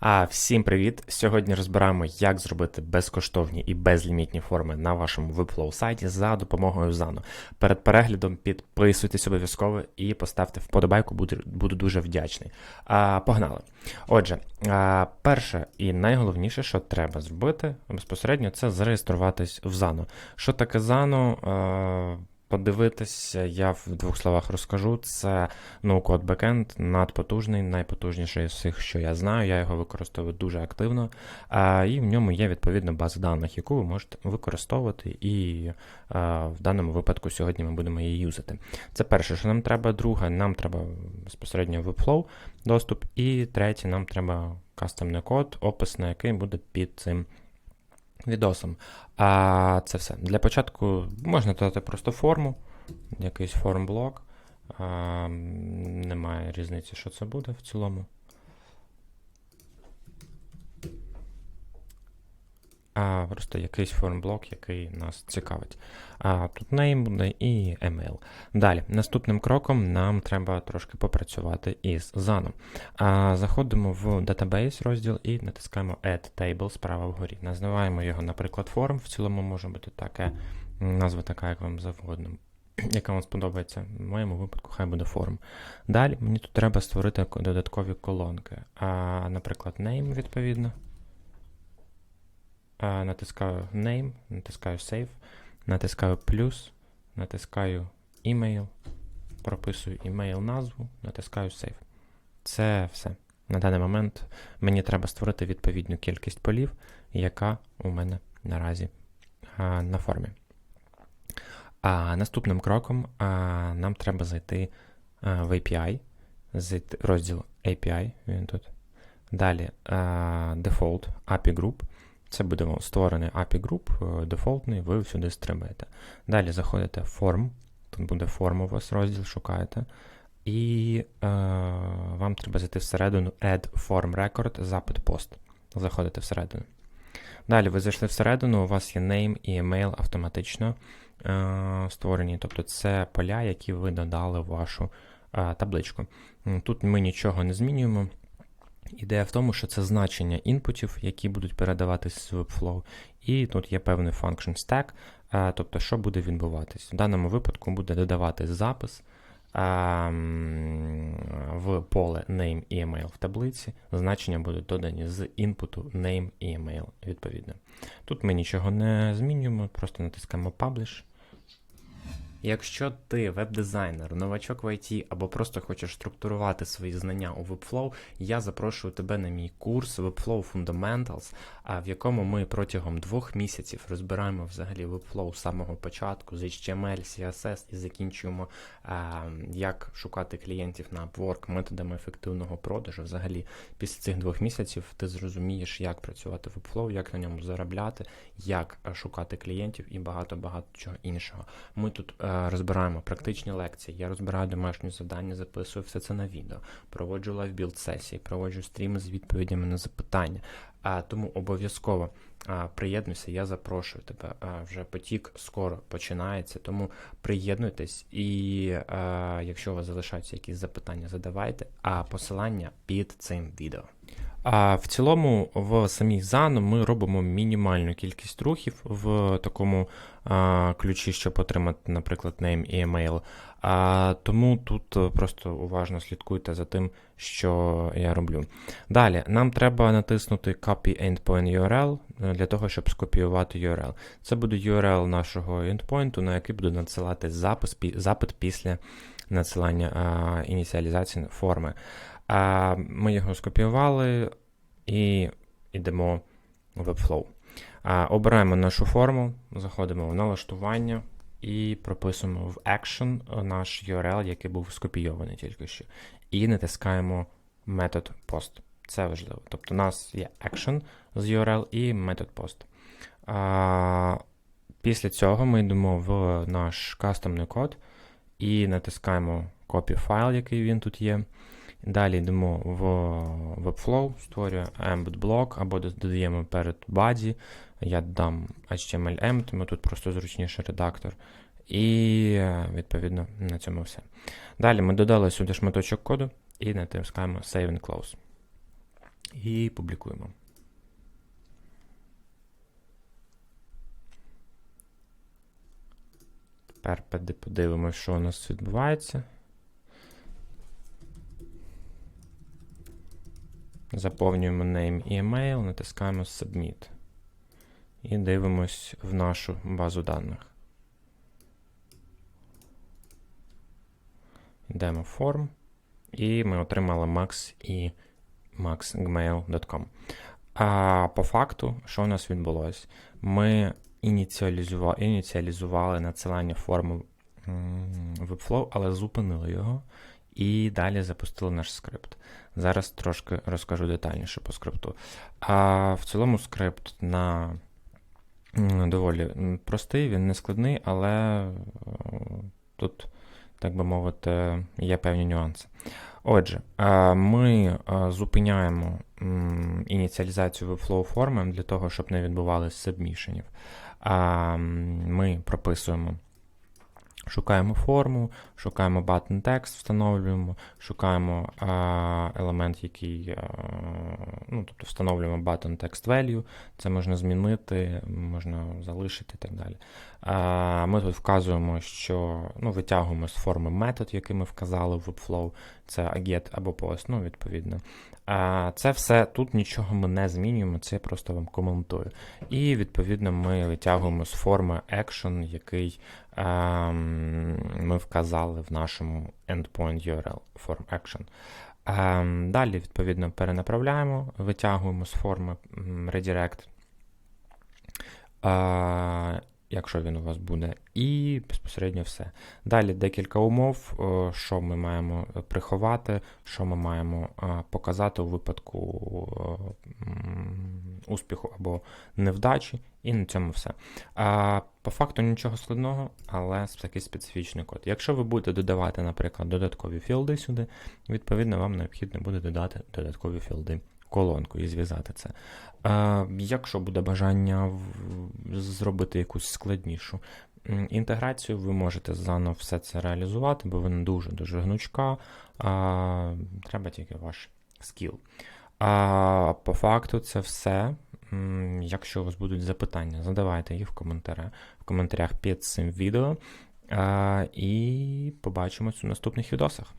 А всім привіт! Сьогодні розбираємо, як зробити безкоштовні і безлімітні форми на вашому Webflow сайті за допомогою Zano. Перед переглядом підписуйтесь обов'язково і поставте вподобайку, буду, буду дуже вдячний. А, Погнали! Отже, а, перше і найголовніше, що треба зробити безпосередньо, це зареєструватись в Zano. Що таке Zano? А, Подивитися, я в двох словах розкажу. Це ноу-код бекенд, надпотужний, найпотужніший з всіх, що я знаю. Я його використовую дуже активно. А, І в ньому є відповідна база даних, яку ви можете використовувати. І а, в даному випадку сьогодні ми будемо її юзати. Це перше, що нам треба. Друге, нам треба безпосередньо Webflow доступ. І третє, нам треба кастомний код, опис на який буде під цим відосом. А це все. Для початку можна додати просто форму, якийсь формблок. Немає різниці, що це буде в цілому. А просто якийсь формблок, який нас цікавить. А Тут name буде і email. Далі, наступним кроком нам треба трошки попрацювати із ZANO. А, Заходимо в Database розділ і натискаємо Add Table справа вгорі. Називаємо його, наприклад, форм. В цілому може бути таке, назва така, як вам завгодно. Яка вам сподобається, в моєму випадку, хай буде форм. Далі мені тут треба створити додаткові колонки. А, Наприклад, name, відповідно натискаю Name, натискаю Save, натискаю плюс, натискаю Email, прописую email назву, натискаю Save. Це все. На даний момент мені треба створити відповідну кількість полів, яка у мене наразі а, на формі. А Наступним кроком а, нам треба зайти а, в API, розділ API, він тут. Далі а, Default API Group. Це буде створений API Group, е, дефолтний, ви сюди стримаєте. Далі заходите в форм, тут буде форм у вас розділ, шукаєте. І е, вам треба зайти всередину Add Form Record, запит пост. Заходите всередину. Далі ви зайшли всередину, у вас є name і email автоматично е, створені. Тобто це поля, які ви додали в вашу е, табличку. Тут ми нічого не змінюємо. Ідея в тому, що це значення інпутів, які будуть передаватися з Webflow, і тут є певний function stack, е, тобто, що буде відбуватись. В даному випадку буде додавати запис в поле name і email в таблиці. Значення будуть додані з інпуту name і email, відповідно. Тут ми нічого не змінюємо, просто натискаємо Publish. Якщо ти веб-дизайнер, новачок в IT або просто хочеш структурувати свої знання у Webflow, я запрошую тебе на мій курс Webflow Fundamentals, в якому ми протягом двох місяців розбираємо взагалі Webflow з самого початку з HTML, CSS і закінчуємо, як шукати клієнтів на Upwork методами ефективного продажу. Взагалі, після цих двох місяців ти зрозумієш, як працювати в Webflow, як на ньому заробляти, як шукати клієнтів і багато-багато чого іншого. Ми тут розбираємо практичні лекції, я розбираю домашні завдання, записую все це на відео, проводжу лайв-білд сесії, проводжу стріми з відповідями на запитання. А тому обов'язково приєднуйся, я запрошую тебе. А, вже потік скоро починається, тому приєднуйтесь і а, якщо у вас залишаються якісь запитання, задавайте, а посилання під цим відео. А в цілому, в самій ZAN ми робимо мінімальну кількість рухів в такому а, ключі, щоб отримати, наприклад, name і email. А, Тому тут просто уважно слідкуйте за тим, що я роблю. Далі, нам треба натиснути Copy Endpoint URL для того, щоб скопіювати URL. Це буде URL нашого endpoint, на який буде надсилати запис, запит після надсилання а, ініціалізації форми. А Ми його скопіювали і йдемо в Webflow. А, Обираємо нашу форму, заходимо в налаштування і прописуємо в Action наш URL, який був скопійований тільки що. І натискаємо метод post. Це важливо. Тобто у нас є action з URL і метод post. А, Після цього ми йдемо в наш кастомний код і натискаємо copy файл, який він тут є. Далі йдемо в Webflow, створюємо embed блок або додаємо перед body. Я дам HTML-M, тому тут просто зручніший редактор. І, відповідно, на цьому все. Далі ми додали сюди шматочок коду і натискаємо Save and Close. І публікуємо. Тепер поди- подивимось, що у нас відбувається. Заповнюємо name і email, натискаємо Submit. І дивимось в нашу базу даних. Йдемо в Form. І ми отримали max і maxgmail.com. А по факту, що у нас відбулося? Ми ініціалізували, ініціалізували надсилання форми Webflow, але зупинили його і далі запустили наш скрипт. Зараз трошки розкажу детальніше по скрипту. А в цілому скрипт на доволі простий, він не складний, але е, тут, так би мовити, є певні нюанси. Отже, е, ми е, зупиняємо ініціалізацію Webflow форми для того, щоб не відбувалося сабмішенів. Ми прописуємо, шукаємо форму, шукаємо button text, встановлюємо, шукаємо а, елемент, який, а, ну, тобто встановлюємо button text value, це можна змінити, можна залишити і так далі. А, Ми тут вказуємо, що ну, витягуємо з форми метод, який ми вказали в Webflow, це get або post, ну, відповідно. Це все тут нічого ми не змінюємо, це я просто вам коментую. І відповідно ми витягуємо з форми action, який ем, ми вказали в нашому endpoint URL form action. Ем, Далі, відповідно, перенаправляємо, витягуємо з форми redirect, е, якщо він у вас буде, і безпосередньо все. Далі декілька умов, е, що ми маємо приховати, що ми маємо е, показати у випадку е, успіху або невдачі, і на цьому все. По факту нічого складного, але такий специфічний код. Якщо ви будете додавати, наприклад, додаткові філди сюди, відповідно, вам необхідно буде додати додаткові філди колонку і зв'язати це. А, Якщо буде бажання зробити якусь складнішу інтеграцію, ви можете заново все це реалізувати, бо вона дуже-дуже гнучка. А, Треба тільки ваш скіл. А по факту це все. Якщо у вас будуть запитання, задавайте їх в коментарях, в коментарях під цим відео. А, І побачимось у наступних відосах.